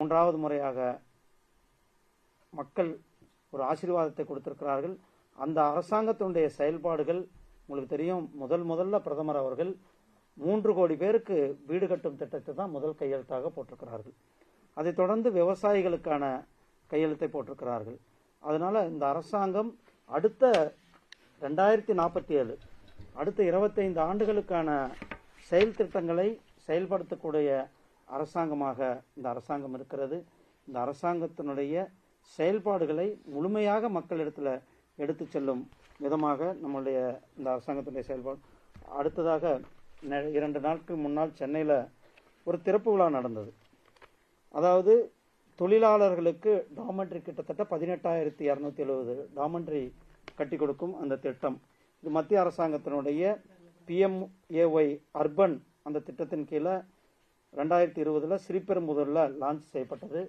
மூன்றாவது முறையாக மக்கள் ஒரு ஆசீர்வாதத்தை கொடுத்திருக்கிறார்கள். அந்த அரசாங்கத்தினுடைய செயல்பாடுகள் உங்களுக்கு தெரியும் முதல் முதல்ல பிரதமர் அவர்கள் மூன்று கோடி பேருக்கு வீடு கட்டும் திட்டத்தை தான் முதல் கையெழுத்தாக போட்டிருக்கிறார்கள். அதைத் தொடர்ந்து விவசாயிகளுக்கான கையெழுத்தை போட்டிருக்கிறார்கள். அதனால இந்த அரசாங்கம் அடுத்த ரெண்டாயிரத்தி நாற்பத்தி ஏழு அடுத்த இருபத்தைந்து ஆண்டுகளுக்கான செயல் திட்டங்களை செயல்படுத்தக்கூடிய அரசாங்கமாக இந்த அரசாங்கம் இருக்கிறது. இந்த அரசாங்கத்தினுடைய செயல்பாடுகளை முழுமையாக மக்களிடத்தில் எடுத்து செல்லும் விதமாக நம்முடைய இந்த அரசாங்கத்தினுடைய செயல்பாடு. அடுத்ததாக நெ- இரண்டு நாட்கள் முன்னால் சென்னையில் ஒரு திறப்பு விழா நடந்தது. அதாவது தொழிலாளர்களுக்கு டாமெண்ட்ரி கிட்டத்தட்ட பதினெட்டாயிரத்தி இரநூத்தி எழுபது டாமெண்ட்ரி கட்டி கொடுக்கும் அந்த திட்டம். இது மத்திய அரசாங்கத்தினுடைய பிஎம்ஏஒய் அர்பன் அந்த திட்டத்தின் கீழே ரெண்டாயிரத்தி இருபதில் ஸ்ரீபெரும்புதூரில் லான்ச் செய்யப்பட்டது.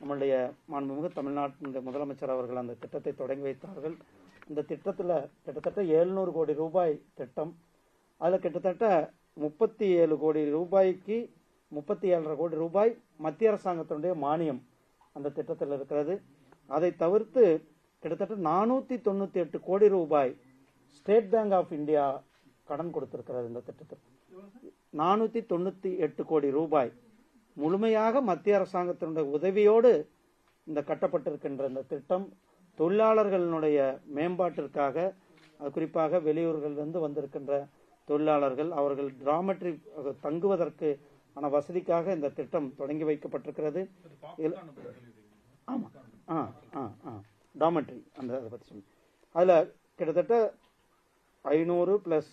நம்மளுடைய மாண்புமிகு தமிழ்நாட்டின் முதலமைச்சர் அவர்கள் அந்த திட்டத்தை தொடங்கி வைத்தார்கள். இந்த திட்டத்தில் கிட்டத்தட்ட எழுநூறு கோடி ரூபாய் திட்டம். அதில் கிட்டத்தட்ட முப்பத்தி ஏழு கோடி ரூபாய்க்கு முப்பத்தி ஏழரை கோடி ரூபாய் மத்திய அரசாங்கத்தினுடைய மானியம் அந்த திட்டத்தில் இருக்கிறது. அதை தவிர்த்து கிட்டத்தட்ட நானூற்றி தொண்ணூற்றி எட்டு கோடி ரூபாய் ஸ்டேட் பேங்க் ஆஃப் இந்தியா கடன் கொடுத்திருக்கிறது இந்த திட்டத்தில். நானூற்றி தொண்ணூற்றி எட்டு கோடி ரூபாய் முழுமையாக மத்திய அரசாங்கத்தினுடைய உதவியோடு இந்த கட்டப்பட்டிருக்கின்ற இந்த திட்டம் தொழிலாளர்களுடைய மேம்பாட்டிற்காக அது குறிப்பாக வெளியூர்களிலிருந்து வந்திருக்கின்ற தொழிலாளர்கள் அவர்கள் டிராமெட்ரி தங்குவதற்கு ஆன வசதிக்காக இந்த திட்டம் தொடங்கி வைக்கப்பட்டிருக்கிறது. இதில்- ஆமா. ஆ ஆ ஆ. டாமெட்ரி அந்த அதை பற்றி சொல்லி அதில் கிட்டத்தட்ட ஐநூறு ப்ளஸ்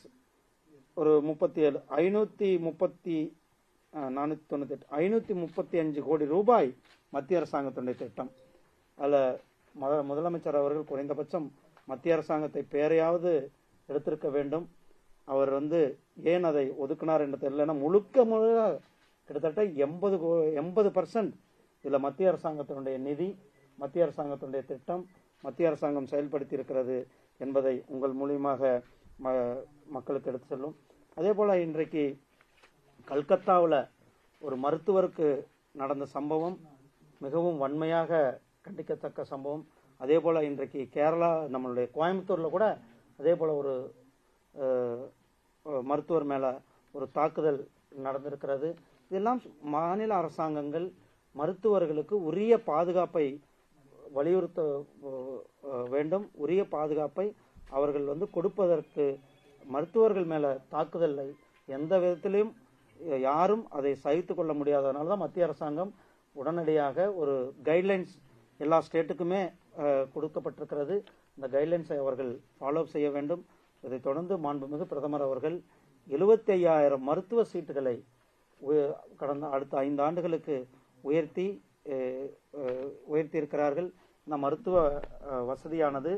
ஒரு முப்பத்தி ஏழு ஐநூற்றி முப்பத்தி நானூற்றி தொண்ணூற்றி எட்டு ஐநூற்றி முப்பத்தி அஞ்சு கோடி ரூபாய் மத்திய அரசாங்கத்தினுடைய திட்டம். அதில் மத முதலமைச்சர் அவர்கள் குறைந்தபட்சம் மத்திய அரசாங்கத்தை பேரையாவது எடுத்திருக்க வேண்டும். அவர் வந்து ஏன் அதை ஒதுக்கினார் என்று தெரியலன்னா முழுக்க முழுக்க கிட்டத்தட்ட எண்பது எண்பது பர்சன்ட் இதில் மத்திய அரசாங்கத்தினுடைய நிதி மத்திய அரசாங்கத்தினுடைய திட்டம் மத்திய அரசாங்கம் செயல்படுத்தி இருக்கிறது என்பதை உங்கள் மூலியமாக ம மக்களுக்கு எடுத்து செல்லும். அதே போல் இன்றைக்கு கல்கத்தாவில் ஒரு மருத்துவருக்கு நடந்த சம்பவம் மிகவும் வன்மையாக கண்டிக்கத்தக்க சம்பவம். அதே போல் இன்றைக்கு கேரளா நம்மளுடைய கோயம்புத்தூரில் கூட அதே போல் ஒரு மருத்துவர் மேலே ஒரு தாக்குதல் நடந்திருக்கிறது. இதெல்லாம் மாநில அரசாங்கங்கள் மருத்துவர்களுக்கு உரிய பாதுகாப்பை வலியுறுத்த வேண்டும். உரிய பாதுகாப்பை அவர்கள் வந்து கொடுப்பதற்கு மருத்துவர்கள் மேல தாக்குதலை எந்த விதத்திலையும் யாரும் அதை சகித்து கொள்ள முடியாததுனால தான் மத்திய அரசாங்கம் உடனடியாக ஒரு கைட்லைன்ஸ் எல்லா ஸ்டேட்டுக்குமே கொடுக்கப்பட்டிருக்கிறது. இந்த கைட்லைன்ஸை அவர்கள் ஃபாலோ செய்ய வேண்டும். இதைத் தொடர்ந்து மாண்புமிகு பிரதமர் அவர்கள் 75000 மருத்துவ சீட்டுகளை கடந்த அடுத்த ஐந்து ஆண்டுகளுக்கு உயர்த்தி உயர்த்தி இருக்கிறார்கள் இந்த மருத்துவ வசதியானது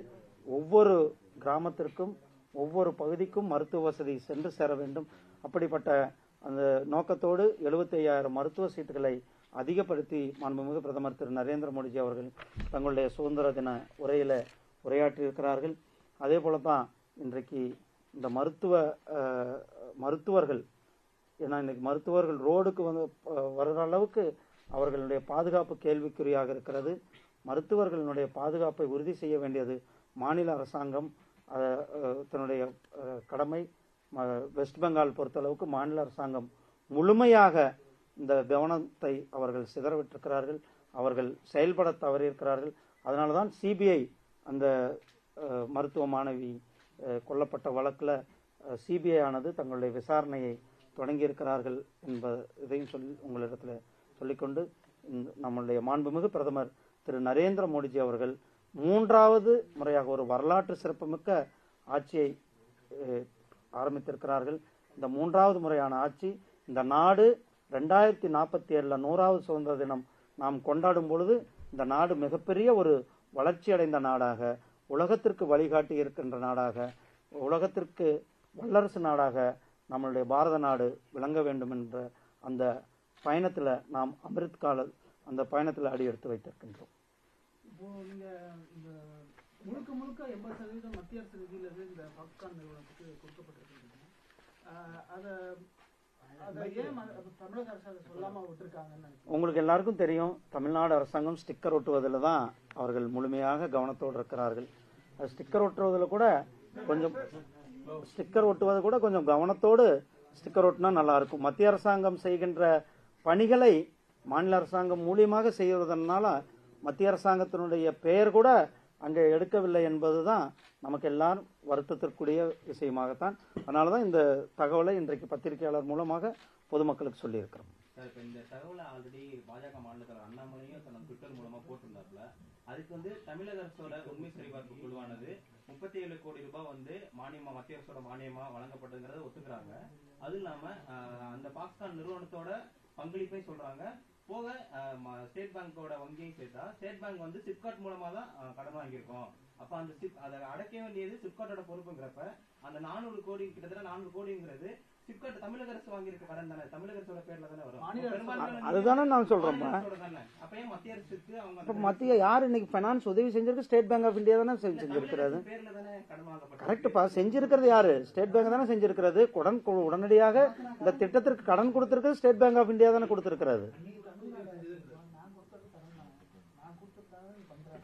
ஒவ்வொரு கிராமத்திற்கும் ஒவ்வொரு பகுதிக்கும் மருத்துவ வசதி சென்று சேர வேண்டும். அப்படிப்பட்ட அந்த நோக்கத்தோடு 75000 மருத்துவ சீட்டுகளை அதிகப்படுத்தி மாண்புமிகு பிரதமர் திரு நரேந்திர மோடிஜி அவர்கள் தங்களுடைய சுதந்திர தின உரையில உரையாற்றியிருக்கிறார்கள் அதே போல தான் இன்றைக்கு இந்த மருத்துவ மருத்துவர்கள் ஏன்னா இன்னைக்கு மருத்துவர்கள் ரோடுக்கு வந்து வர்ற அளவுக்கு அவர்களுடைய பாதுகாப்பு கேள்விக்குறியாக இருக்கிறது. மருத்துவர்களுடைய பாதுகாப்பை உறுதி செய்ய வேண்டியது மாநில அரசாங்கம். தன்னுடைய கடமை ம- வெஸ்ட் பெங்கால் பொறுத்தளவுக்கு மாநில அரசாங்கம் முழுமையாக இந்த கவனத்தை அவர்கள் சிதறவிட்டிருக்கிறார்கள். அவர்கள் செயல்பட தவறியிருக்கிறார்கள். அதனால தான் சிபிஐ அந்த மருத்துவ மாணவி கொல்லப்பட்ட வழக்கில் சிபிஐ ஆனது தங்களுடைய விசாரணையை தொடங்கியிருக்கிறார்கள் என்ப இதையும் சொல்லி உங்களிடத்தில் சொல்லிக்கொண்டு இந்த மாண்புமிகு பிரதமர் திரு நரேந்திர மோடிஜி அவர்கள் மூன்றாவது முறையாக ஒரு வரலாற்று சிறப்புமிக்க ஆட்சியை ஆரம்பித்திருக்கிறார்கள். இந்த மூன்றாவது முறையான ஆட்சி இந்த நாடு ரெண்டாயிரத்தி நாற்பத்தி ஏழில் நூறாவது சுதந்திர தினம் நாம் கொண்டாடும் பொழுது இந்த நாடு மிகப்பெரிய ஒரு வளர்ச்சியடைந்த நாடாக உலகத்திற்கு வழிகாட்டி இருக்கின்ற நாடாக உலகத்திற்கு வல்லரசு நாடாக நம்மளுடைய பாரத நாடு விளங்க வேண்டும் என்ற அந்த பயணத்தில் நாம் அமிர்த் கால அந்த பயணத்தில் அடி எடுத்து வைத்திருக்கின்றோம். இப்போ நீங்க இந்த முழுக்க முழுக்க எண்பது சதவீதம் மத்திய அரசு நிதியிலிருந்து இந்த பாப்கார்ன் நிறுவனத்துக்கு கொடுக்கப்பட்டிருக்கின்றன ஆஹ் அதை உங்களுக்கு எல்லாருக்கும் தெரியும் தமிழ்நாடு அரசாங்கம் ஸ்டிக்கர் ஒட்டுவதில் தான் அவர்கள் முழுமையாக கவனத்தோடு இருக்கிறார்கள். ஸ்டிக்கர் ஒட்டுவதில் கூட கொஞ்சம் ஸ்டிக்கர் ஒட்டுவது கூட கொஞ்சம் கவனத்தோடு ஸ்டிக்கர் ஒட்டினா நல்லா இருக்கும். மத்திய அரசாங்கம் செய்கின்ற பணிகளை மாநில அரசாங்கம் மூலியமாக செய்வதனால மத்திய அரசாங்கத்தினுடைய பெயர் கூட அங்கே எடுக்கவில்லை என்பதுதான் நமக்கு எல்லாம் வருத்தத்திற்குரிய விஷயமாகத்தான். அதனால தான் இந்த தகவலை இன்றைக்கு பத்திரிகையாளர் மூலமாக பொதுமக்களுக்கு சொல்லியிருக்கிறோம். சார் இப்ப இந்த தகவலை ஆல்ரெடி பாஜக மாநில தலைவர் அண்ணாமலையும் தன்னோட ட்விட்டர் மூலமாக போட்டிருந்தாப்புல அதுக்கு வந்து தமிழக அரசோட உண்மை சரிபார்ப்பு குழுவானது முப்பத்தி ஏழு கோடி ரூபாய் வந்து மானியமா மத்திய அரசோட மானியமா வழங்கப்பட்டதுங்கிறத ஒத்துக்கிறாங்க. அதுவும் இல்லாம அந்த பாகிஸ்தான் நிறுவனத்தோட பங்களிப்பையும் சொல்றாங்க. போக ஸ்டேட் பேங்கோட வங்கியும் சேர்த்தா ஸ்டேட் பேங்க் வந்து சிப்காட் மூலமா தான் கடன் வாங்கியிருக்கோம். அப்ப அந்த சிப் அதை அடைக்க வேண்டியது சிப்காட்டோட பொறுப்புங்கிறப்ப அந்த நானூறு கோடி கிட்டத்தட்ட நானூறு கோடிங்கிறது சிப்காட் தமிழக அரசு வாங்கியிருக்க கடன் தானே தமிழக அரசோட பேர்ல தானே வரும். அதுதானே நான் சொல்றேன் அரசோட தானே. அப்ப ஏன் மத்திய அரசுக்கு அவங்க மத்திய யார் இன்னைக்கு ஃபைனான்ஸ் உதவி செஞ்சிருக்கு? ஸ்டேட் பேங்க் ஆஃப் இந்தியா தானே செஞ்சு- செஞ்சிருக்கிறது. கரெக்டுப்பா செஞ்சிருக்கிறது யாரு? ஸ்டேட் பேங்க் தானே செஞ்சிருக்கிறது. கடன் கு- உடனடியாக இந்த திட்டத்திற்கு கடன் கொடுத்திருக்கிறது ஸ்டேட் பேங்க் ஆஃப் இந்தியா தானே கொடுத்திருக்கிறது நான் கொடுத்தது கடன் தான். நான் கொடுத்ததுக்காக நீ பண்றேன்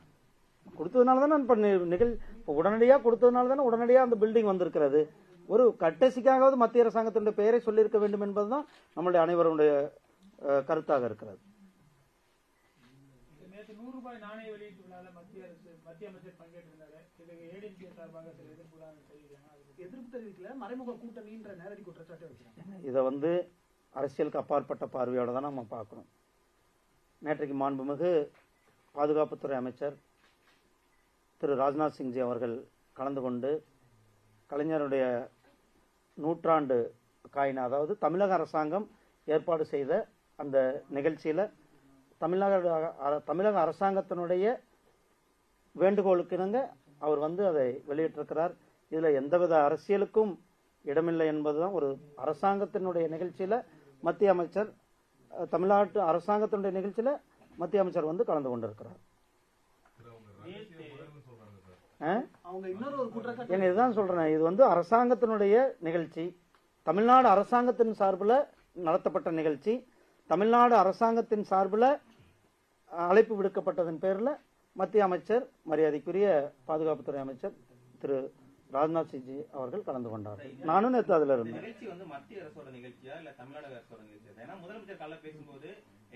கொடுத்ததுனால தானே இப்ப நிகழ் இப்ப உடனடியாக கொடுத்ததுனால தானே உடனடியாக அந்த பில்டிங் வந்திருக்கிறது. ஒரு கட்டசிக்காகவது மத்திய அரசாங்கத்தினுடைய பெயரை சொல்லியிருக்க வேண்டும் என்பதுதான் நம்மளுடைய அனைவருடைய கருத்தாக இருக்கிறது. இதை வந்து அரசியலுக்கு அப்பாற்பட்ட பார்வையோட தான் நம்ம பார்க்கணும். நேற்றைக்கு மாண்புமிகு பாதுகாப்புத்துறை அமைச்சர் திரு ராஜ்நாத் சிங்ஜி அவர்கள் கலந்து கொண்டு கலைஞருடைய நூற்றாண்டு காயின் அதாவது தமிழக அரசாங்கம் ஏற்பாடு செய்த அந்த நிகழ்ச்சியில் தமிழக தமிழக அரசாங்கத்தினுடைய வேண்டுகோளுக்கிணங்க அவர் வந்து அதை வெளியிட்டிருக்கிறார். இதில் எந்தவித அரசியலுக்கும் இடமில்லை என்பதுதான் ஒரு அரசாங்கத்தினுடைய நிகழ்ச்சியில் மத்திய அமைச்சர் தமிழ்நாட்டு அரசாங்கத்தினுடைய நிகழ்ச்சியில் மத்திய அமைச்சர் வந்து கலந்து கொண்டிருக்கிறார். ஏங்க இதுதான் சொல்றேன். இது வந்து அரசாங்கத்தினுடைய நிகழ்ச்சி. தமிழ்நாடு அரசாங்கத்தின் சார்பில் நடத்தப்பட்ட நிகழ்ச்சி. தமிழ்நாடு அரசாங்கத்தின் சார்பில் அழைப்பு விடுக்கப்பட்டதன் பேரில் மத்திய அமைச்சர் மரியாதைக்குரிய பாதுகாப்புத்துறை அமைச்சர் திரு ராஜ்நாத் சிங்ஜி அவர்கள் கலந்து கொண்டார். நானும் நேற்று அதுல இருந்தேன்.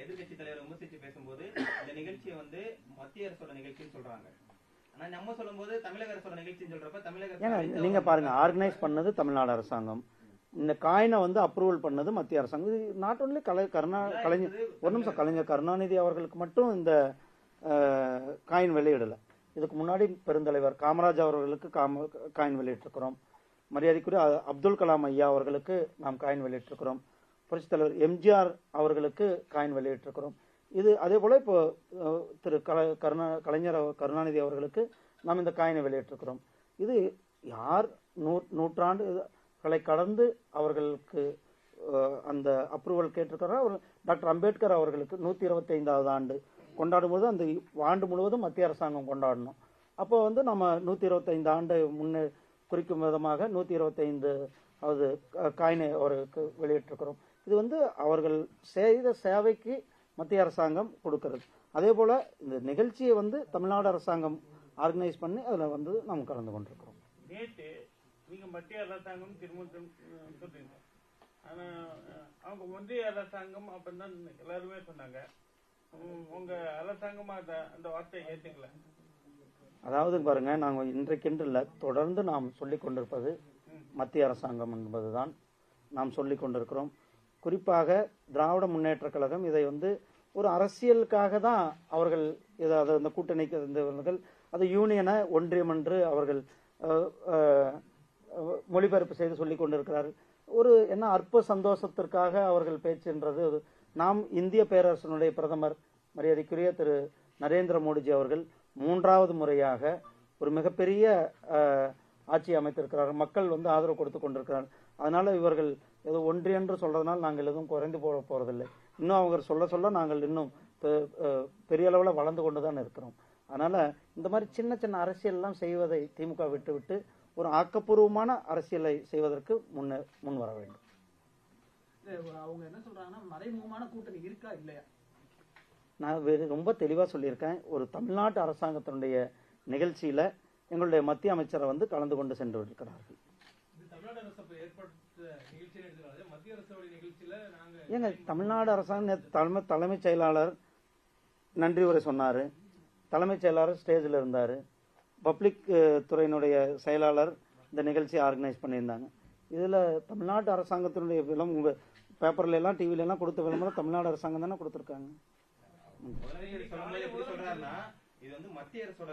எதிர்க்கட்சி தலைவர் விமர்சிச்சு பேசும்போது இந்த நிகழ்ச்சியை வந்து மத்திய அரசோட நிகழ்ச்சின்னு சொல்றாங்க. ஆனா நம்ம சொல்லும்போது தமிழக அரசோட நிகழ்ச்சின்னு சொல்றப்ப தமிழக நீங்க பாருங்க ஆர்கனைஸ் பண்ணது தமிழ்நாடு அரசாங்கம். இந்த காயினை வந்து அப்ரூவல் பண்ணது மத்திய அரசாங்கம். இது நாட் ஒன்லி கலை கருணா கலைஞர் ஒரு நிமிஷம் கலைஞர் கருணாநிதி அவர்களுக்கு மட்டும் இந்த காயின் வெளியிடல. இதுக்கு முன்னாடி பெருந்தலைவர் காமராஜ் அவர்களுக்கு காம காயின் வெளியிட்டிருக்கிறோம். மரியாதைக்குரிய அப்துல் கலாம் ஐயா அவர்களுக்கு நாம் காயின் வெளியிட்டிருக்கிறோம். புரட்சித் தலைவர் எம்ஜிஆர் அவர்களுக்கு காயின் வெளியிட்டிருக்கிறோம். இது அதே போல இப்போ திரு கல கருணா கலைஞர் கருணாநிதி அவர்களுக்கு நாம் இந்த காயினை வெளியிட்டிருக்கிறோம். இது யார் நூ நூற்றாண்டுகளை கடந்து அவர்களுக்கு அந்த அப்ரூவல் கேட்டிருக்கிறார் அவர் டாக்டர் அம்பேத்கர் அவர்களுக்கு நூத்தி இருபத்தி ஐந்தாவது ஆண்டு கொண்டாடும் போது அந்த ஆண்டு முழுவதும் மத்திய அரசாங்கம் கொண்டாடணும். அப்போ வந்து நம்ம நூத்தி இருபத்தைந்து ஆண்டு முன்னே குறிக்கும் விதமாக நூத்தி இருபத்தைந்து அதாவது காயினை அவருக்கு வெளியிட்டிருக்கிறோம். இது வந்து அவர்கள் செய்த சேவைக்கு மத்திய அரசாங்கம் கொடுக்கிறது. அதே போல இந்த நிகழ்ச்சியை வந்து தமிழ்நாடு அரசாங்கம் ஆர்கனைஸ் பண்ணி அதுல வந்து நாம் கலந்து கொண்டிருக்கிறோம். நேற்று நீங்க மத்திய அரசாங்கம் திரும்ப சொல்றீங்க. ஆனா அவங்க ஒன்றிய அரசாங்கம் அப்படின்னு தான் எல்லாருமே சொன்னாங்க. உங்க அரசாங்கம் அந்த வார்த்தையை ஏத்துக்கல. அதாவது பாருங்க நாங்கள் இன்றைக்கென்று இல்லை தொடர்ந்து நாம் சொல்லிக் கொண்டிருப்பது மத்திய அரசாங்கம் என்பதுதான். நாம் சொல்லிக் கொண்டிருக்கிறோம். குறிப்பாக திராவிட முன்னேற்றக் கழகம் இதை வந்து ஒரு அரசியலுக்காக தான் அவர்கள் இதை அதை அந்த கூட்டணிக்கு இருந்தவர்கள் அது யூனியனை ஒன்றியம் என்று அவர்கள் மொழிபெயர்ப்பு செய்து சொல்லிக் கொண்டிருக்கிறார்கள். ஒரு என்ன அற்ப சந்தோஷத்திற்காக அவர்கள் பேச்சுன்றது நாம் இந்திய பேரரசனுடைய பிரதமர் மரியாதைக்குரிய திரு நரேந்திர மோடிஜி அவர்கள் மூன்றாவது முறையாக ஒரு மிகப்பெரிய ஆட்சி அமைத்திருக்கிறார்கள் மக்கள் வந்து ஆதரவு கொடுத்து கொண்டிருக்கிறார்கள். அதனால இவர்கள் ஏதோ ஒன்றியன்று சொல்றதுனால நாங்கள் எதுவும் குறைந்து போக போறதில்லை. இன்னும் அவங்க சொல்ல சொல்ல நாங்கள் இன்னும் பெரிய அளவில் வளர்ந்து கொண்டு தான் இருக்கிறோம். அதனால இந்த மாதிரி சின்ன சின்ன அரசியல் எல்லாம் செய்வதை திமுக விட்டு விட்டு ஒரு ஆக்கப்பூர்வமான அரசியலை செய்வதற்கு முன்ன முன் வர வேண்டும். அவங்க என்ன சொல்றாங்கன்னா மறைமுகமான கூட்டணி இருக்கா இல்லையா? நான் வேறு ரொம்ப தெளிவாக சொல்லியிருக்கேன். ஒரு தமிழ்நாட்டு அரசாங்கத்தினுடைய நிகழ்ச்சியில் எங்களுடைய மத்திய அமைச்சரை வந்து கலந்து கொண்டு சென்று இருக்கிறார்கள் தமிழ்நாடு ஏங்க தமிழ்நாடு அரசாங்கம் நேத்து தலைமை தலைமைச் செயலாளர் நன்றி உரை சொன்னார். தலைமைச் செயலாளர் ஸ்டேஜில் இருந்தார். பப்ளிக் துறையினுடைய செயலாளர் இந்த நிகழ்ச்சியை ஆர்கனைஸ் பண்ணியிருந்தாங்க. இதில் தமிழ்நாட்டு அரசாங்கத்தினுடைய விளம் பேப்பர்ல எல்லாம் டிவில எல்லாம் கொடுத்த விளம்பரம் தமிழ்நாடு அரசாங்கம் தானே கொடுத்துருக்காங்க. இது வந்து மத்திய அரசோட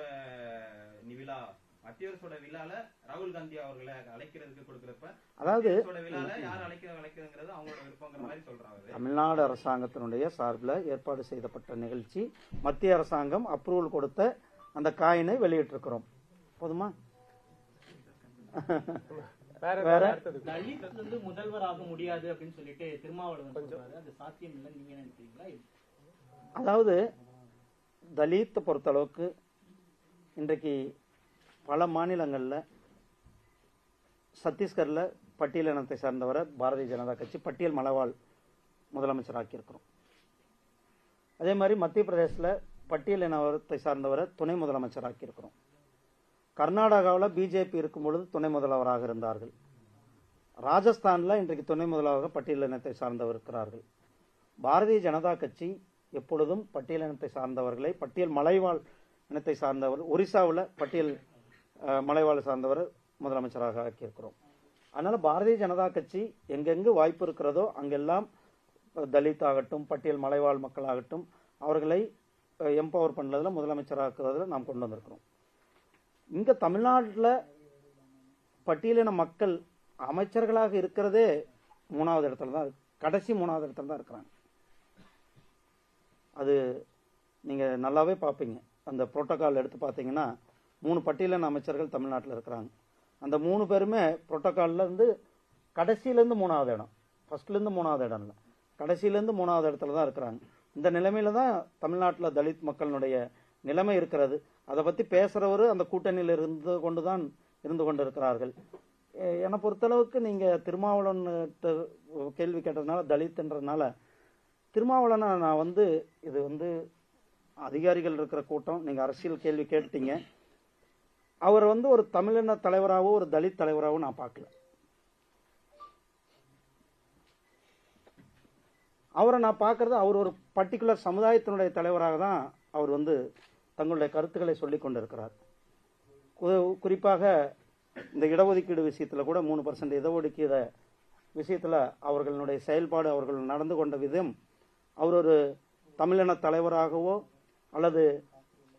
நி- விழா மத்திய அரசோட விழால ராகுல் காந்தி அவர்களை அழைக்கிறதுக்கு கொடுக்கறப்ப அதாவது மத்திய அரசோட விழால யார் அழைக்கிற அழைக்கிறதுங்கிறது அவங்களோட விருப்பங்கிற மாதிரி சொல்றாங்க தமிழ்நாடு அரசாங்கத்தினுடைய சார்பில் ஏற்பாடு செய்யப்பட்ட நிகழ்ச்சி மத்திய அரசாங்கம் அப்ரூவல் கொடுத்த அந்த காயினை வெளியிட்டிருக்கிறோம். போதுமா? வேற தலித் வந்து முதல்வர் ஆக முடியாது அப்படின்னு சொல்லிட்டு திருமாவளவன் சொல்றாரு. அது சாத்தியம் இல்லைன்னு நீங்க நினைக்கிறீங்களா? அதாவது தலித்தை பொறுத்தளவுக்கு இன்றைக்கு பல மாநிலங்களில் சத்தீஸ்கரில் பட்டியல் இனத்தை சார்ந்தவரை பாரதிய ஜனதா கட்சி பட்டியல் மலவாள் முதலமைச்சராக்கியிருக்கிறோம். அதே மாதிரி மத்திய பிரதேசத்தில் பட்டியல் இனத்தை சார்ந்தவரை துணை முதலமைச்சராக்கியிருக்கிறோம். கர்நாடகாவில் பிஜேபி இருக்கும் பொழுது துணை முதல்வராக இருந்தார்கள். ராஜஸ்தானில் இன்றைக்கு துணை முதல்வராக பட்டியல் இனத்தை சார்ந்தவர் இருக்கிறார்கள். பாரதிய ஜனதா கட்சி எப்பொழுதும் பட்டியல் இனத்தை சார்ந்தவர்களை பட்டியல் மலைவாழ் இனத்தை சார்ந்தவர் ஒரிசாவில் பட்டியல் மலைவாழ் சார்ந்தவர் முதலமைச்சராக ஆக்கியிருக்கிறோம். அதனால பாரதிய ஜனதா கட்சி எங்கெங்கு வாய்ப்பு இருக்கிறதோ அங்கெல்லாம் தலித் ஆகட்டும் பட்டியல் மலைவாழ் மக்களாகட்டும் அவர்களை எம்பவர் பண்ணதுல முதலமைச்சராக்குறதுல நாம் கொண்டு வந்திருக்கிறோம். இங்க தமிழ்நாட்டில் பட்டியலின மக்கள் அமைச்சர்களாக இருக்கிறதே மூணாவது இடத்துல தான் கடைசி மூணாவது இடத்துல தான் இருக்கிறாங்க. அது நீங்கள் நல்லாவே பார்ப்பீங்க. அந்த புரோட்டோக்கால் எடுத்து பார்த்தீங்கன்னா மூணு பட்டியலின் அமைச்சர்கள் தமிழ்நாட்டில் இருக்கிறாங்க. அந்த மூணு பேருமே புரோட்டோக்கால்லேருந்து இருந்து மூணாவது இடம். ஃபர்ஸ்ட்லேருந்து மூணாவது இடம் இல்லை. கடைசியிலேருந்து மூணாவது இடத்துல தான் இருக்கிறாங்க. இந்த நிலைமையில தான் தமிழ்நாட்டில் தலித் மக்களினுடைய நிலைமை இருக்கிறது. அதை பற்றி பேசுகிறவர் அந்த கூட்டணியில் இருந்து கொண்டு தான் இருந்து கொண்டு இருக்கிறார்கள் என்னை பொறுத்தளவுக்கு நீங்கள் திருமாவளவன் கேள்வி கேட்டதுனால தலித்ன்றதுனால திருமாவளவனை நான் வந்து இது வந்து அதிகாரிகள் இருக்கிற கூட்டம். நீங்கள் அரசியல் கேள்வி கேட்டீங்க. அவர் வந்து ஒரு தமிழின தலைவராகவோ ஒரு தலித் தலைவராகவோ நான் பார்க்கல. அவரை நான் பார்க்கறது அவர் ஒரு பர்டிகுலர் சமுதாயத்தினுடைய தலைவராக தான் அவர் வந்து தங்களுடைய கருத்துக்களை சொல்லிக் கொண்டிருக்கிறார். குறிப்பாக இந்த இடஒதுக்கீடு விஷயத்தில் கூட மூணு பர்சன்ட் இடஒதுக்கீடு விஷயத்தில் அவர்களுடைய செயல்பாடு அவர்கள் நடந்து கொண்ட விதம் அவர் ஒரு தமிழின தலைவராகவோ அல்லது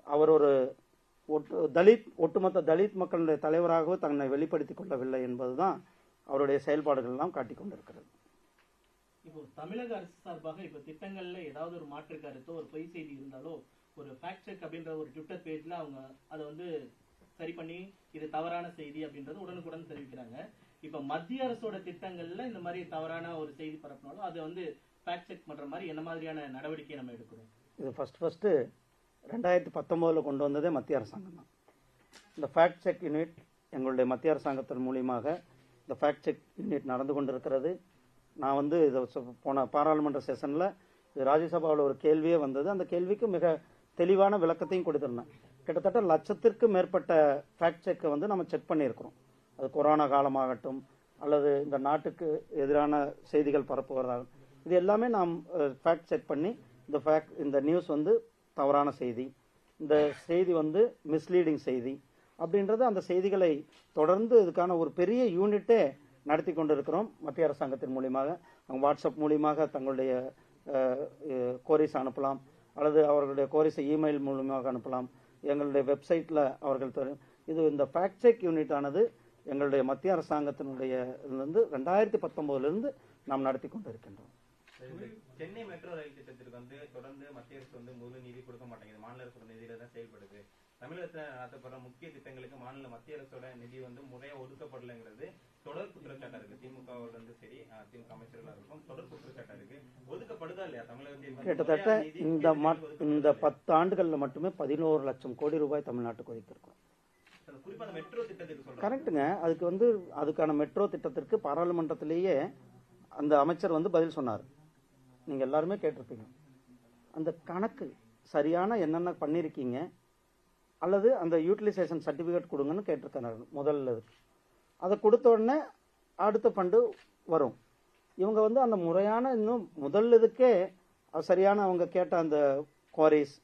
அவர் ஒரு தலித் ஒட்டுமொத்த தலித் மக்களுடைய தலைவராகவோ தன்னை வெளிப்படுத்திக் கொள்ளவில்லை என்பதுதான் அவருடைய செயல்பாடுகள் எல்லாம் காட்டிக் கொண்டிருக்கிறது. இப்போ தமிழக அரசு சார்பாக இப்போ திட்டங்கள்ல ஏதாவது ஒரு மாற்று கருத்தோ ஒரு பொய் செய்தி இருந்தாலோ ஒரு ஃபேக்ட் செக் அப்படின்ற ஒரு ட்விட்டர் பேஜ்ல அவங்க அதை வந்து சரி பண்ணி இது தவறான செய்தி அப்படின்றது உடனுக்குடன் தெரிவிக்கிறாங்க. இப்ப மத்திய அரசோட திட்டங்கள்ல இந்த மாதிரி தவறான ஒரு செய்தி பரப்பினாலும் அதை வந்து ஃபேக்ட் செக் பண்ற மாதிரி என்ன மாதிரியான நடவடிக்கை நம்ம எடுக்கிறோம்? இது ஃபர்ஸ்ட் ஃபர்ஸ்ட் ரெண்டாயிரத்தி பத்தொன்பதில் கொண்டு வந்ததே மத்திய அரசாங்கம் தான். இந்த ஃபேக்ட் செக் யூனிட் எங்களுடைய மத்திய அரசாங்கத்தின் மூலியமாக இந்த ஃபேக்ட் செக் யூனிட் நடந்து கொண்டிருக்கிறது. நான் வந்து இதை போன பாராளுமன்ற செஷனில் இது ராஜ்யசபாவில் ஒரு கேள்வியே வந்தது. அந்த கேள்விக்கு மிக தெளிவான விளக்கத்தையும் கொடுத்துருந்தேன். கிட்டத்தட்ட லட்சத்திற்கு மேற்பட்ட ஃபேக்ட் செக்கை வந்து நம்ம செக் பண்ணியிருக்கிறோம். அது கொரோனா காலமாகட்டும் அல்லது இந்த நாட்டுக்கு எதிரான செய்திகள் பரப்புவதாகும் இது எல்லாமே நாம் ஃபேக்ட் செக் பண்ணி இந்த ஃபேக்ட் இந்த நியூஸ் வந்து தவறான செய்தி இந்த செய்தி வந்து மிஸ்லீடிங் செய்தி அப்படின்றது அந்த செய்திகளை தொடர்ந்து இதுக்கான ஒரு பெரிய யூனிட்டே நடத்தி கொண்டிருக்கிறோம் மத்திய அரசாங்கத்தின் மூலியமாக. அவங்க வாட்ஸ்அப் மூலியமாக தங்களுடைய கோரிஸ் அனுப்பலாம் அல்லது அவர்களுடைய கோரிஸை இமெயில் மூலமாக அனுப்பலாம். எங்களுடைய வெப்சைட்டில் அவர்கள் இது இந்த ஃபேக்ட் செக் யூனிட் ஆனது எங்களுடைய மத்திய அரசாங்கத்தினுடைய இருந்து ரெண்டாயிரத்தி பத்தொம்போதுலேருந்து நாம் நடத்தி கொண்டிருக்கின்றோம். சென்னை மெட்ரோ ரயில் திட்டத்திற்கு வந்து தொடர்ந்து மத்திய அரசு வந்து முழு நிதி கொடுக்க மாட்டேங்குது. மாநில அரசோட நிதியில தான் செயல்படுது. தமிழகத்தில் நடத்தப்படுற முக்கிய திட்டங்களுக்கு மாநில மத்திய அரசோட நிதி வந்து முறையா ஒதுக்கப்படலைங்கிறது தொடர் குற்றச்சாட்டா இருக்கு. திமுகவோட இருந்து சரி திமுக அமைச்சர்களா இருக்கும் தொடர் குற்றச்சாட்டா இருக்கு. ஒதுக்கப்படுதா இல்லையா தமிழகத்தில்? கிட்டத்தட்ட இந்த இந்த பத்து ஆண்டுகள்ல மட்டுமே பதினோரு லட்சம் கோடி ரூபாய் தமிழ்நாட்டுக்கு சொல்றேன். கரெக்ட்டுங்க. அதுக்கு வந்து அதுக்கான மெட்ரோ திட்டத்திற்கு பாராளுமன்றத்திலேயே அந்த அமைச்சர் வந்து பதில் சொன்னார். நீங்க எல்லாருமே கேட்டிருப்பீங்க. அந்த கணக்கு சரியான என்னென்ன பண்ணியிருக்கீங்க அல்லது அந்த யூட்டிலைசேஷன் சர்டிஃபிகேட் கொடுங்கன்னு கேட்டிருக்காங்க முதல்ல அதை கொடுத்த உடனே அடுத்த பண்டு வரும். இவங்க வந்து அந்த முறையான இன்னும் முதல் இதுக்கே அது சரியான அவங்க கேட்ட அந்த குவாரிஸ்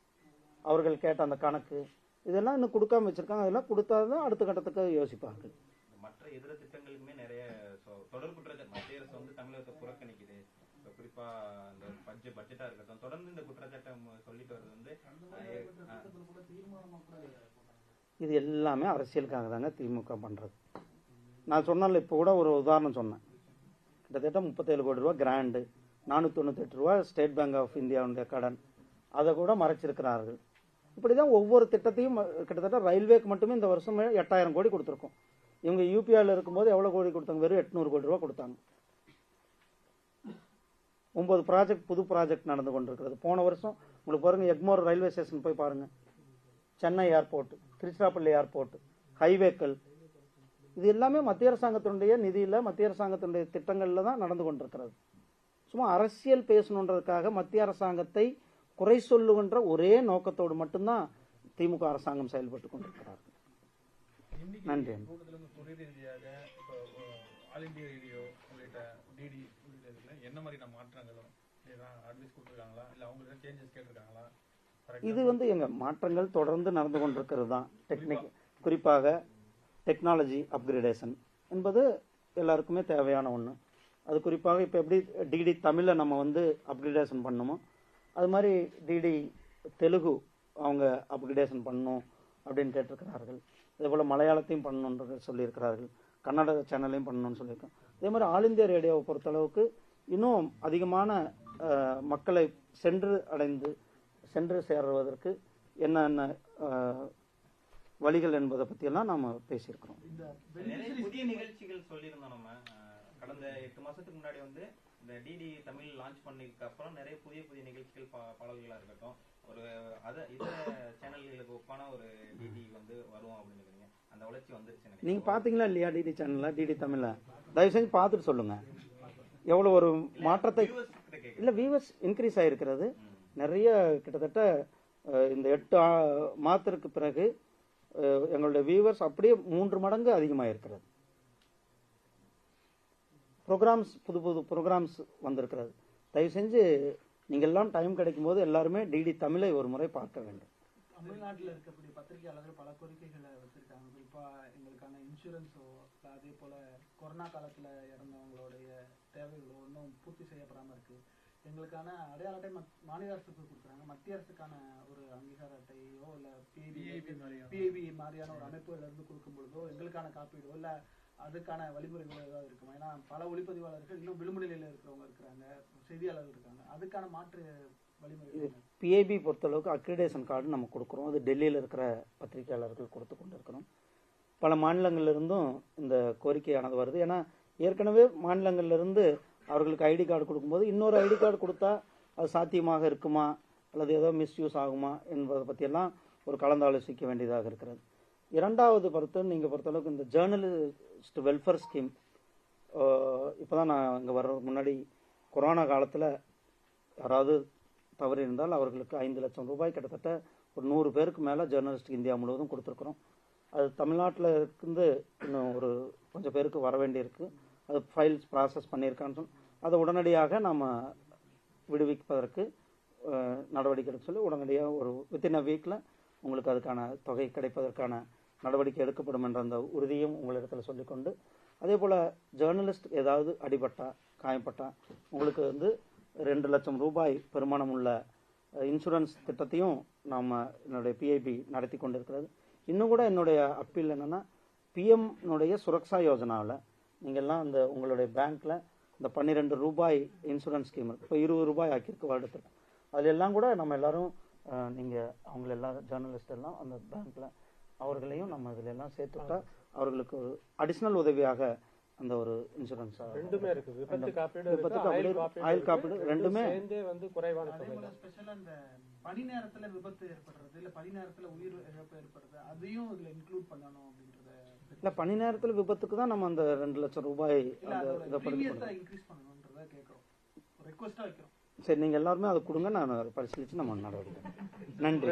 அவர்கள் கேட்ட அந்த கணக்கு இதெல்லாம் இன்னும் கொடுக்காம வச்சிருக்காங்க. அதெல்லாம் கொடுத்தாதான் அடுத்த கட்டத்துக்கு யோசிப்பாங்க மற்ற இதர திட்டங்களுக்குமே நிறைய சொ- மத்திய அரசு வந்து தமிழகத்தை புறக்கணிக்க குறிப்பா இந்த பட்ஜெட் பட்ஜெட்டா இருக்கட்டும். தொடர்ந்து இந்த குற்றச்சாட்டை ம- சொல்லிட்டு வர்றது வந்து இது எல்லாமே அரசியலுக்காக தாங்க திமுக பண்றது. நான் சொன்னல இப்போ கூட ஒரு உதாரணம் சொன்னேன். கிட்டத்தட்ட முப்பத்தேழு கோடி ரூபா கிராண்டு நானூற்றி தொண்ணூத்தெட்டு ரூபா ஸ்டேட் பேங்க் ஆஃப் இந்தியாவுடைய கடன். அதை கூட மறைச்சிருக்கிறார்கள். இப்படி தான் ஒவ்வொரு திட்டத்தையும் கிட்டத்தட்ட ரயில்வேக்கு மட்டுமே இந்த வருஷம் எட்டாயிரம் கோடி கொடுத்துருக்கோம். இவங்க யூபிஐல இருக்கும்போது எவ்வளோ கோடி கொடுத்தாங்க? வெறும் எட்நூறு கோடி ரூபா கொடுத்தாங்க. ஒன்பது ப்ராஜெக்ட் புது ப்ராஜெக்ட் நடந்து கொண்டிருக்கிறது. போன வருஷம் உங்களுக்கு பாருங்க எக்மோர் ரயில்வே ஸ்டேஷன் போய் பாருங்க. சென்னை ஏர்போர்ட் திருச்சிராப்பள்ளி ஏர்போர்ட் ஹைவேக்கள் இது எல்லாமே மத்திய அரசாங்கத்தினுடைய நிதியில மத்திய அரசாங்கத்தினுடைய திட்டங்கள்ல தான் நடந்து கொண்டிருக்கிறது. சும்மா அரசியல் பேசணுன்றதுக்காக மத்திய அரசாங்கத்தை குறை சொல்லுகின்ற ஒரே நோக்கத்தோடு மட்டும்தான் திமுக அரசாங்கம் செயல்பட்டு கொண்டிருக்கிறார்கள். இன்னைக்கு நன்றி. என்ன மாதிரியான மாற்றங்களும்? அட்வைஸ் கொடுத்துருக்காங்களா? இல்ல அவங்க ஏதாவது சேஞ்சஸ் கேட்டிருக்காங்களா? For இது வந்து எங்க மாற்றங்கள் தொடர்ந்து நடந்து கொண்டிருக்கிறது தான். டெக்னிக் குறிப்பாக டெக்னாலஜி அப்கிரேடேஷன் என்பது எல்லாருக்குமே தேவையான ஒன்று அது குறிப்பாக இப்போ எப்படி டிடி தமிழில் நம்ம வந்து அப்கிரேடேஷன் பண்ணணுமோ அது மாதிரி டிடி தெலுங்கு அவங்க அப்கிரேடேஷன் பண்ணணும் அப்படின்னு கேட்டிருக்கிறார்கள். அதே போல் மலையாளத்தையும் பண்ணணுன்றது சொல்லியிருக்கிறார்கள். கன்னட சேனலையும் பண்ணணும்னு சொல்லியிருக்கோம் அதே மாதிரி ஆல் இந்தியா ரேடியோவை பொறுத்தளவுக்கு இன்னும் அதிகமான மக்களை சென்று அடைந்து சென்று சேர்வதற்கு என்னென்ன வழிகள் என்பதை பற்றியெல்லாம் நாம் பேசியிருக்கிறோம். புதிய நிகழ்ச்சிகள் சொல்லியிருந்தோம் நம்ம. கடந்த எட்டு மாசத்துக்கு முன்னாடி வந்து இந்த டிடி தமிழ் லான்ச் பண்ணதுக்கு அப்புறம் நிறைய புதிய புதிய நிகழ்ச்சிகள் பா- பாடல்களா இருக்கட்டும். ஒரு அத இதர சேனல்களுக்கு ஒப்பான ஒரு டிடி வந்து வரும் அப்படின்னு அந்த வளர்ச்சி வந்துருச்சு நினைக்கிறேன் நீங்கள் பார்த்தீங்களா இல்லையா டிடி சேனலில் டிடி தமிழில் தயவு செஞ்சு பார்த்துட்டு சொல்லுங்கள் எவ்வளோ ஒரு மாற்றத்தை. இல்லை வியூவர்ஸ் இன்க்ரீஸ் ஆகிருக்கிறது நிறைய கிட்டத்தட்ட இந்த எட்டு மாதத்திற்கு பிறகு எங்களுடைய வியூவர்ஸ் அப்படியே மூன்று மடங்கு அதிகமாக இருக்கிறது ப்ரோக்ராம்ஸ் புது புது ப்ரோக்ராம்ஸ் வந்திருக்கிறது. தயவு செஞ்சு நீங்கள் எல்லாம் டைம் கிடைக்கும் போது எல்லாருமே டிடி தமிழை ஒரு முறை பார்க்க வேண்டும். தமிழ்நாட்டில் இருக்கக்கூடிய பத்திரிகையாளர்கள் பல கோரிக்கைகளை வச்சிருக்காங்க குறிப்பா எங்களுக்கான இன்சூரன்ஸோ அதே போல கொரோனா காலத்துல இறந்தவங்களுடைய தேவைகளோ இன்னும் பூர்த்தி செய்யப்படாம இருக்கு. எங்களுக்கான அடையாள அட்டை மத்- மாநில அரசுக்கு கொடுக்குறாங்க. மத்திய அரசுக்கான ஒரு அங்கீகார அட்டையோ இல்ல பிஐபி மாதிரியான. பிஐபி மாதிரியான ஒரு அமைப்புல இருந்து கொடுக்கும் பொழுதோ எங்களுக்கான காப்பீடோ இல்ல அதுக்கான வழிமுறைகள் ஏதாவது இருக்குமா. ஏன்னா பல ஒளிப்பதிவாளர்கள் இன்னும் விளிம்பு நிலையில இருக்கிறவங்க இருக்கிறாங்க. செய்தியாளர்கள் இருக்காங்க. அதுக்கான மாற்று வழிமுறைகள் என்ன? பிஐபி பொறுத்தளவுக்கு அக்ரிடேஷன் கார்டு நம்ம கொடுக்குறோம். அது டெல்லியில் இருக்கிற பத்திரிகையாளர்கள் கொடுத்து கொண்டு இருக்கிறோம் பல மாநிலங்கள்ல இருந்தும் இந்த கோரிக்கையானது வருது. ஏன்னா ஏற்கனவே மாநிலங்கள்ல இருந்து அவர்களுக்கு ஐடி கார்டு கொடுக்கும்போது இன்னொரு ஐடி கார்டு கொடுத்தா அது சாத்தியமாக இருக்குமா? அல்லது ஏதோ மிஸ்யூஸ் ஆகுமா? என்பதை பற்றியெல்லாம் ஒரு கலந்தாலோசிக்க வேண்டியதாக இருக்கிறது. இரண்டாவது பொறுத்த நீங்கள் பொறுத்தளவுக்கு இந்த ஜேர்னலிஸ்ட் வெல்ஃபேர் ஸ்கீம் இப்போ தான் நான் இங்கே வர்றதுக்கு முன்னாடி கொரோனா காலத்தில் யாராவது தவறு இருந்தால் அவர்களுக்கு ஐந்து லட்சம் ரூபாய் கிட்டத்தட்ட ஒரு நூறு பேருக்கு மேலே ஜேர்னலிஸ்ட் இந்தியா முழுவதும் கொடுத்துருக்குறோம். அது தமிழ்நாட்டில் இருந்து இன்னும் ஒரு கொஞ்சம் பேருக்கு வர வேண்டியிருக்கு. அது ஃபைல்ஸ் ப்ராசஸ் பண்ணியிருக்கான்னு சொல்லி அதை உடனடியாக நாம் விடுவிப்பதற்கு நடவடிக்கை எடுக்க சொல்லி உடனடியாக ஒரு வித்தின் அ வீக்கில் உங்களுக்கு அதுக்கான தொகை கிடைப்பதற்கான நடவடிக்கை எடுக்கப்படும் என்ற அந்த உறுதியும் உங்களிடத்தில் சொல்லிக்கொண்டு அதே போல் ஜேர்னலிஸ்ட் ஏதாவது அடிபட்டா காயப்பட்டா உங்களுக்கு வந்து ரெண்டு லட்சம் ரூபாய் பெருமானம் உள்ள இன்சூரன்ஸ் திட்டத்தையும் நாம் என்னுடைய பிஐபி நடத்தி கொண்டிருக்கிறது. இன்னும் கூட என்னுடைய அப்பீல் என்னன்னா பிஎம்னுடைய சுரக்ஷா யோஜனாவில் நீங்கள்லாம் அந்த உங்களுடைய பேங்க்ல இந்த பன்னிரெண்டு ரூபாய் இன்சூரன்ஸ் ஸ்கீம் இருக்கு. இப்போ இருபது ரூபாய் ஆக்கியிருக்கு வருடத்துக்கு அதுல எல்லாம் கூட நம்ம எல்லாரும் அஹ், நீங்க அவங்கள எல்லாம் ஜேர்னலிஸ்ட் எல்லாம் அந்த பேங்க்ல அவர்களையும் நம்ம இதுல எல்லாம் சேர்த்துட்டா அவர்களுக்கு ஒரு அடிஷனல் உதவியாக அந்த ஒரு இன்சூரன்ஸ் ரெண்டுமே இருக்கு விபத்து காப்பீடு விபத்து இருக்கு? காப்பீடு ஆயுள் காப்பீடு ரெண்டுமே சேர்ந்தே வந்து குறைவான அதே தொகை ஸ்பெஷலா இந்த பணி நேரத்துல விபத்து ஏற்படுறது இல்ல பணி நேரத்துல உயிர் இழப்பு ஏற்படுறது அதையும் இதுல இன்க்ளூட் பண்ணணும் அப்படின்றத இல்ல பணி நேரத்துல விபத்துக்கு தான் நம்ம அந்த ரெண்டு லட்சம் ரூபாய் சரி நீங்கள் எல்லாருமே அதை கொடுங்க நான் அதை பரிசீலித்து நம்ம நடவடிக்கை நன்றி.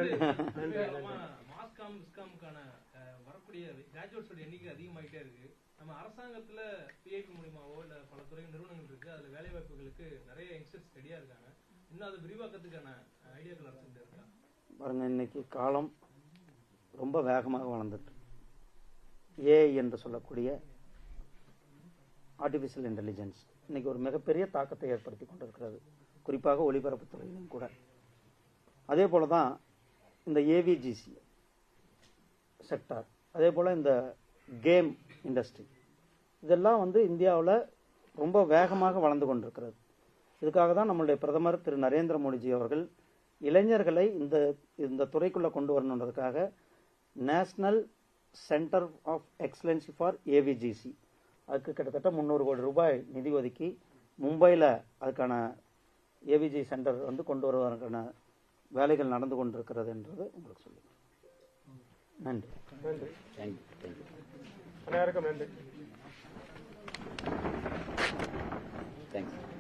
மாஸ்காம் விஸ்காமுக்கான அஹ், வரக்கூடிய கிராஜுவேட்ஸோட எண்ணிக்கை அதிகமாயிட்டே இருக்கு. நம்ம அரசாங்கத்துல பிஐபி மூலியமாவோ இல்ல பல துறை நிறுவனங்கள் இருக்கு. அதுல வேலை வாய்ப்புகளுக்கு நிறைய யங்ஸ்டர்ஸ் ரெடியா இருக்காங்க. இன்னும் அது விரிவாக்கத்துக்கான ஐடியாக்கள் அரசு இருக்கா பாருங்க இன்னைக்கு காலம் ரொம்ப வேகமாக வளர்ந்துட்டு ஏஐ என்று சொல்லக்கூடிய ஆர்டிஃபிஷியல் இன்டெலிஜென்ஸ் இன்னைக்கு ஒரு மிகப்பெரிய தாக்கத்தை ஏற்படுத்தி கொண்டிருக்கிறது. குறிப்பாக ஒலிபரப்புத் துறையிலும் கூட. அதே போல தான் இந்த ஏவிஜிசி செக்டார் அதே போல் இந்த கேம் இண்டஸ்ட்ரி இதெல்லாம் வந்து இந்தியாவில் ரொம்ப வேகமாக வளர்ந்து கொண்டிருக்கிறது. இதுக்காக தான் நம்மளுடைய பிரதமர் திரு நரேந்திர மோடிஜி அவர்கள் இளைஞர்களை இந்த இந்த துறைக்குள்ளே கொண்டு வரணுன்றதுக்காக national centre of excellency for AVGC அதுக்கு கிட்டத்தட்ட முந்நூறு கோடி ரூபாய் நிதி ஒதுக்கி மும்பையில் அதுக்கான ஏவிஜி சென்டர் வந்து கொண்டு வருவதற்கான வேலைகள் நடந்து கொண்டிருக்கிறது என்றது உங்களுக்கு சொல்லுங்கள் நன்றி. நன்றி. நன்றி. தேங்க்யூ